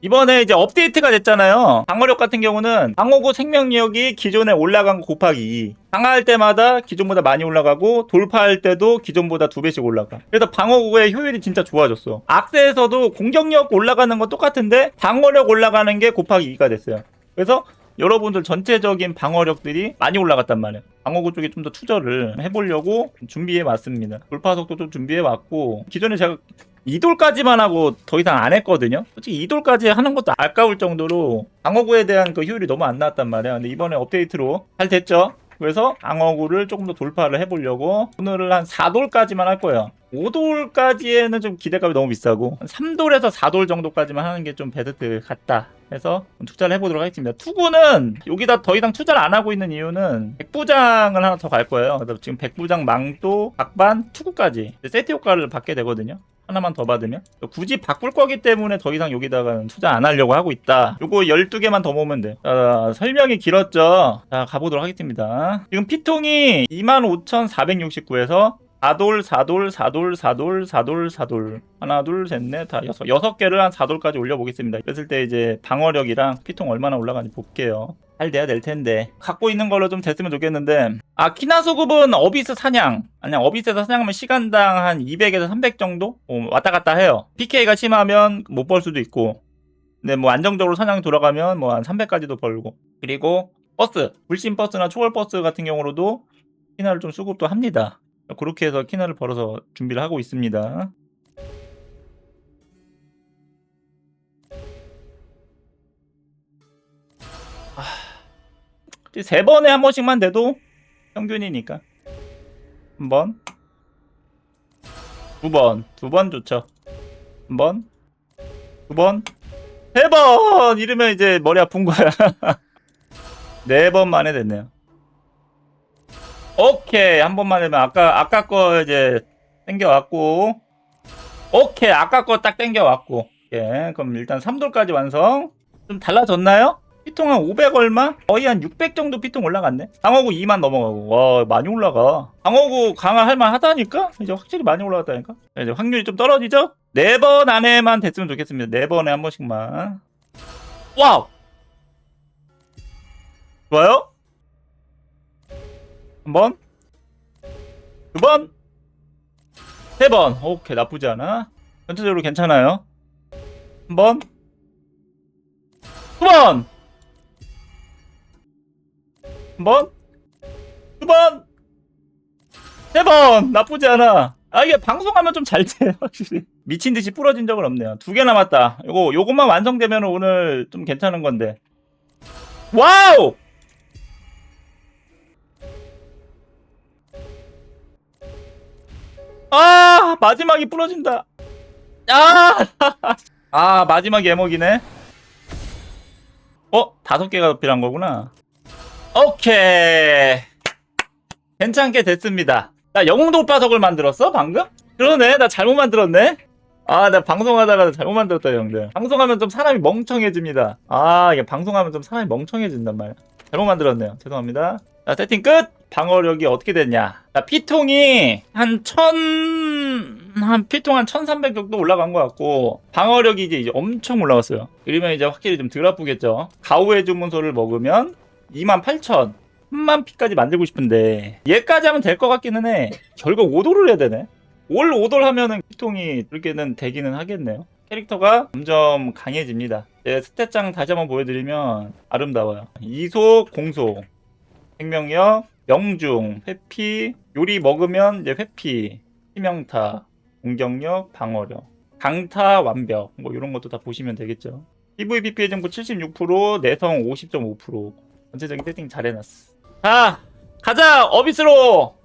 이번에 이제 업데이트가 됐잖아요. 방어력 같은 경우는 방어구 생명력이 기존에 올라간 거 곱하기 2. 강화할 때마다 기존보다 많이 올라가고 돌파할 때도 기존보다 두 배씩 올라가. 그래서 방어구의 효율이 진짜 좋아졌어. 악세에서도 공격력 올라가는 건 똑같은데 방어력 올라가는 게 곱하기 2가 됐어요. 그래서 여러분들 전체적인 방어력들이 많이 올라갔단 말이에요. 방어구 쪽에 좀 더 투자를 해보려고 준비해 왔습니다. 돌파 속도 좀 준비해 왔고 기존에 제가 2돌까지만 하고 더 이상 안 했거든요. 솔직히 2돌까지 하는 것도 아까울 정도로 방어구에 대한 그 효율이 너무 안 나왔단 말이야. 근데 이번에 업데이트로 잘 됐죠. 그래서 방어구를 조금 더 돌파를 해보려고 오늘을 한 4돌까지만 할 거예요. 5돌까지에는 좀 기대감이 너무 비싸고 3돌에서 4돌 정도까지만 하는 게 좀 베스트 같다 해서 투자를 해보도록 하겠습니다. 투구는 여기다 더 이상 투자를 안 하고 있는 이유는 백부장을 하나 더 갈 거예요. 그래서 지금 백부장 망토 각반 투구까지 세트 효과를 받게 되거든요. 하나만 더 받으면 굳이 바꿀 거기 때문에 더 이상 여기다가는 투자 안 하려고 하고 있다 요거 12개만 더 모으면 돼 자, 설명이 길었죠 자 가보도록 하겠습니다 지금 피통이 25,469에서 4돌, 4돌, 4돌, 4돌, 4돌, 4돌. 하나, 둘, 셋, 넷, 다 여섯. 여섯 개를 한 4돌까지 올려보겠습니다. 그랬을 때 이제 방어력이랑 피통 얼마나 올라가는지 볼게요. 잘 돼야 될 텐데. 갖고 있는 걸로 좀 됐으면 좋겠는데. 아, 키나 소급은 어비스 사냥. 아니, 어비스에서 사냥하면 시간당 한 200에서 300 정도? 어, 왔다 갔다 해요. PK가 심하면 못 벌 수도 있고. 근데 뭐 안정적으로 사냥 돌아가면 뭐 한 300까지도 벌고. 그리고 버스. 불신 버스나 초월 버스 같은 경우로도 키나를 좀 수급도 합니다. 그렇게 해서 키나를 벌어서 준비를 하고 있습니다. 아, 세 번에 한 번씩만 돼도 평균이니까. 한 번, 두 번, 두 번 좋죠. 한 번, 두 번, 세 번! 이러면 이제 머리 아픈 거야. 네 번 만에 됐네요. 오케이. 한 번만 해면 아까 아까 거 이제 땡겨왔고. 오케이. 아까 거 딱 땡겨왔고. 예. 그럼 일단 3돌까지 완성. 좀 달라졌나요? 피통 한 500 얼마? 거의 한 600 정도 피통 올라갔네 방어구 2만 넘어가고 와 많이 올라가 방어구 강화할 만 하다니까 이제 확실히 많이 올라갔다니까 자, 이제 확률이 좀 떨어지죠? 4번 안에만 됐으면 좋겠습니다 4번에 한 번씩만 와우 좋아요? 한 번, 두 번, 세 번. 오케이, 나쁘지 않아. 전체적으로 괜찮아요. 한 번, 두 번, 한 번, 두 번, 세 번. 나쁘지 않아. 아, 이게 방송하면 좀 잘 돼, 확실히. 미친 듯이 부러진 적은 없네요. 두 개 남았다. 요거, 요것만 완성되면 오늘 좀 괜찮은 건데. 와우! 아 마지막이 부러진다 아, 아 마지막 예목이네 어 다섯 개가 더 필요한 거구나 오케이. 괜찮게 됐습니다. 나 영웅 돌파석을 만들었어 방금? 그러네. 나 잘못 만들었네. 아 나 방송하다가 잘못 만들었다 형들. 방송하면 좀 사람이 멍청해집니다. 아 이게 방송하면 좀 사람이 멍청해진단 말이야. 잘못 만들었네요. 죄송합니다. 자 세팅 끝! 방어력이 어떻게 됐냐? 자 피통이 한 천... 한 피통 한 1300 정도 올라간 것 같고 방어력이 이제, 엄청 올라왔어요. 그러면 이제 확실히 좀 덜 아프겠죠? 가우의 주문서를 먹으면 28,000 3만 피까지 만들고 싶은데 얘까지 하면 될 것 같기는 해. 결국 5도를 해야 되네. 올 5돌 하면은 피통이 그렇게는 되기는 하겠네요. 캐릭터가 점점 강해집니다. 제 스탯장 다시 한번 보여드리면 아름다워요. 이속 공속 생명력, 명중, 회피, 요리 먹으면 이제 회피, 치명타, 공격력, 방어력, 강타 완벽 뭐 이런 것도 다 보시면 되겠죠. PVP 피해 정보 76%, 내성 50.5%. 전체적인 세팅 잘 해놨어. 자, 가자 어비스로